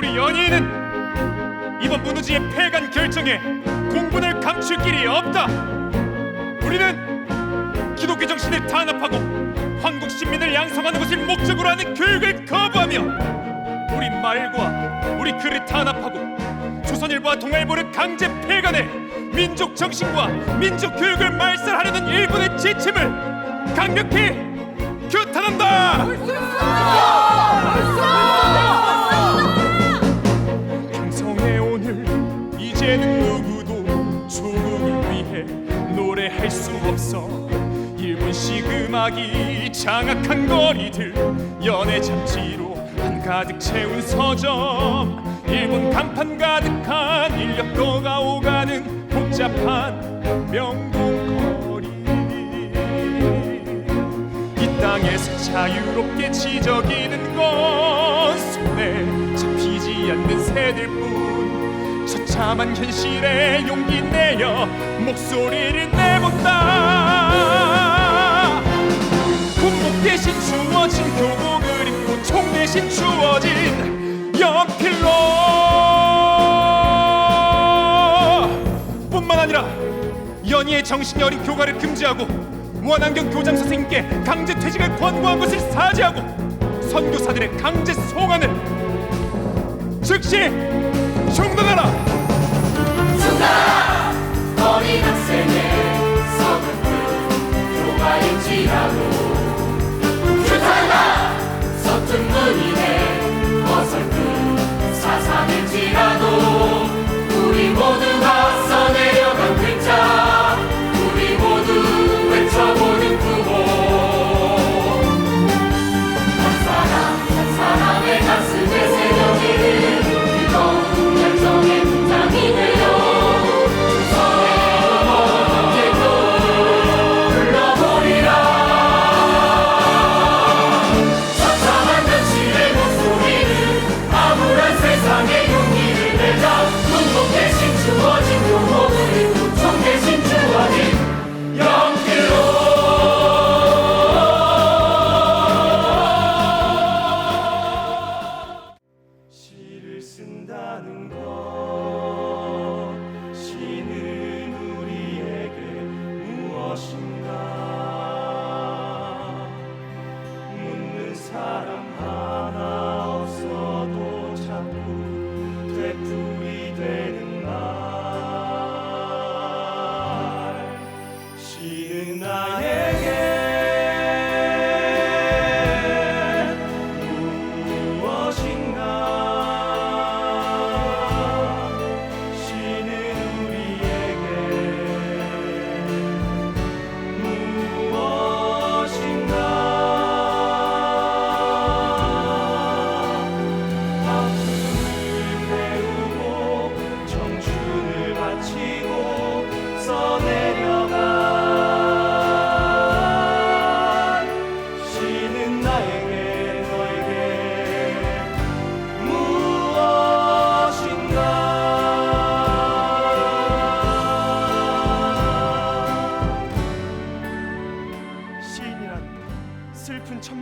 우리 연예인은 이번 문우지의 패간 결정에 공분을 감출 길이 없다. 우리는 기독교 정신을 탄압하고 황국 신민을 양성하는 것을 목적으로 하는 교육을 거부하며 우리 말과 우리 글을 탄압하고 조선일보와 동아일보를 강제 폐간해 민족 정신과 민족 교육을 말살하려는 일본의 지침을 강력히 규탄한다. 음악이 장악한 거리들 연애 잡지로 한가득 채운 서점 일본 간판 가득한 인력거가 오가는 복잡한 명동 거리. 이 땅에서 자유롭게 지저귀는 건 손에 잡히지 않는 새들뿐. 처참한 현실에 용기 내어 목소리를 내본다 대신 주어진 교복을 입고 총 대신 주어진 연필로 뿐만 아니라 연희의 정신이 어린 교가를 금지하고 원안경 교장 선생님께 강제 퇴직을 권고한 것을 사죄하고 선교사들의 강제 송환을 즉시 중단하라.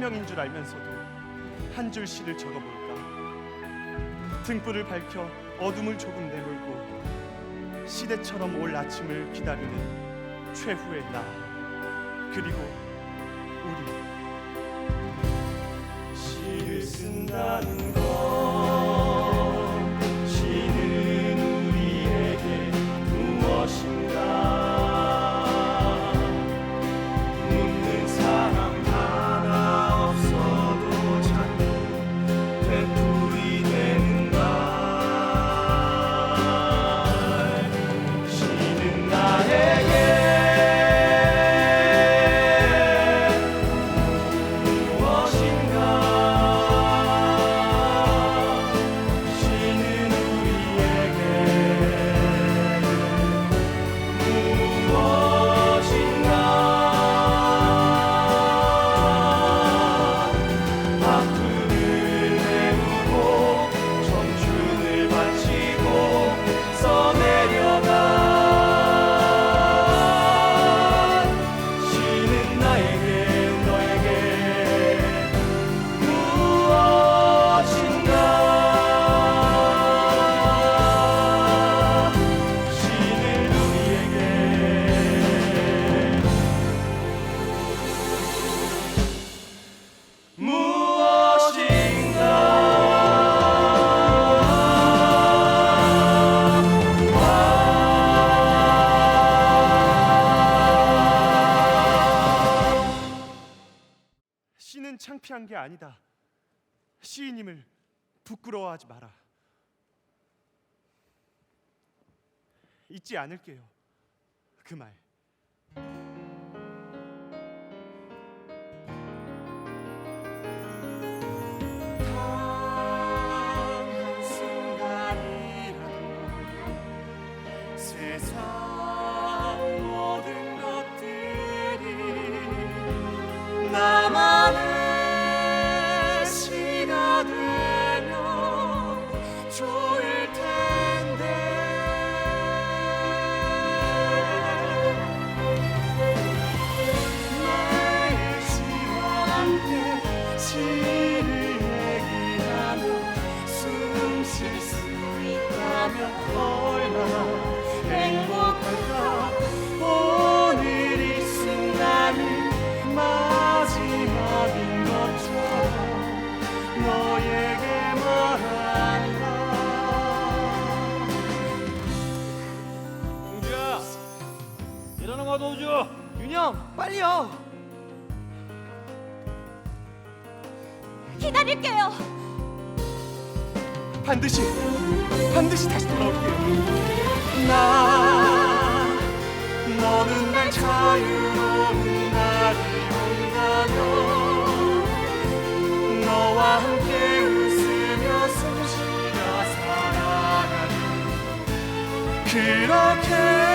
천명인 줄 알면서도 한 줄 시를 적어볼까? 등불을 밝혀 어둠을 조금 내몰고 시대처럼 올 아침을 기다리는 최후의 나 그리고 우리 시를 쓴다는 것 시는 우리에게 무엇인가 시인님을 부끄러워하지 마라. 잊지 않을게요. 그 말. 빨리요 기다릴게요. 반드시 반드시 다시 돌아올게요 나 너는 날 자유로운 날이 온다면 너와 함께 웃으며 숨쉬며 살아가는 그렇게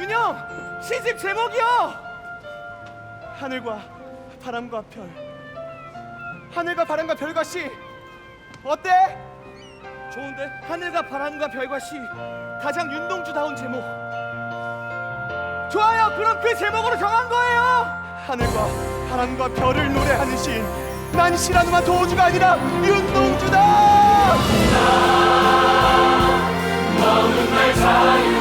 윤영 시집 제목이요. 하늘과 바람과 별. 하늘과 바람과 별과 시. 어때? 좋은데? 하늘과 바람과 별과 시. 가장 윤동주다운 제목. 좋아요. 그럼 그 제목으로 정한 거예요. 하늘과 바람과 별을 노래하는 시인 난 시라누만 도우주가 아니라 윤동주다! 너는 날 자유